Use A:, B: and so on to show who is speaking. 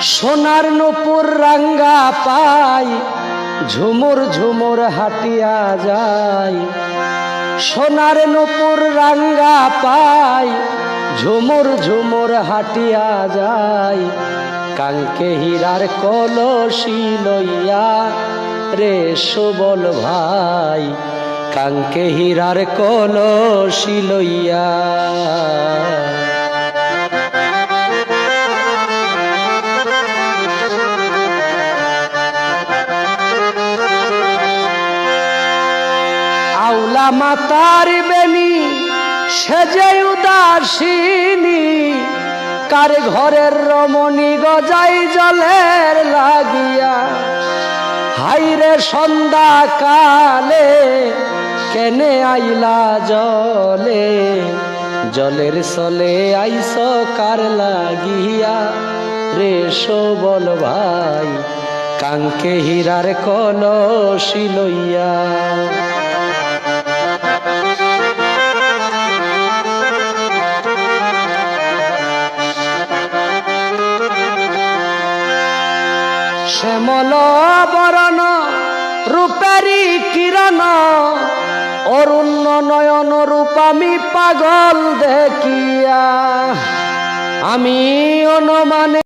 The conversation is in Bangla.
A: সোনার নপুর রাঙ্গা পাই, ঝুমুর ঝুমুর হাটিয়া যায় সোনার নপুর রাঙ্গা পাই, ঝুমুর ঝুমুর হাটিয়া যায় কালকে হীরার কলসি লইয়া রে সুবল ভাই, কাঙ্কে হীরার কলসি লইয়া আউলা মাতার বেনি সেজে উদাসিনী কার ঘরের রমণী গজাই জলের লাগিয়া। হাইরে সন্ধ্যা কালে, কেনে আইলা জলে? জলের সলে আইস কার লাগিয়া? রে সবল ভাই কাঙ্কে হীরার কলসি লইয়া। শ্যামল বরণ রূপেরি কিরণ অরুণ নয়ন রূপামি পাগল দেখিয়া আমি অনুমানে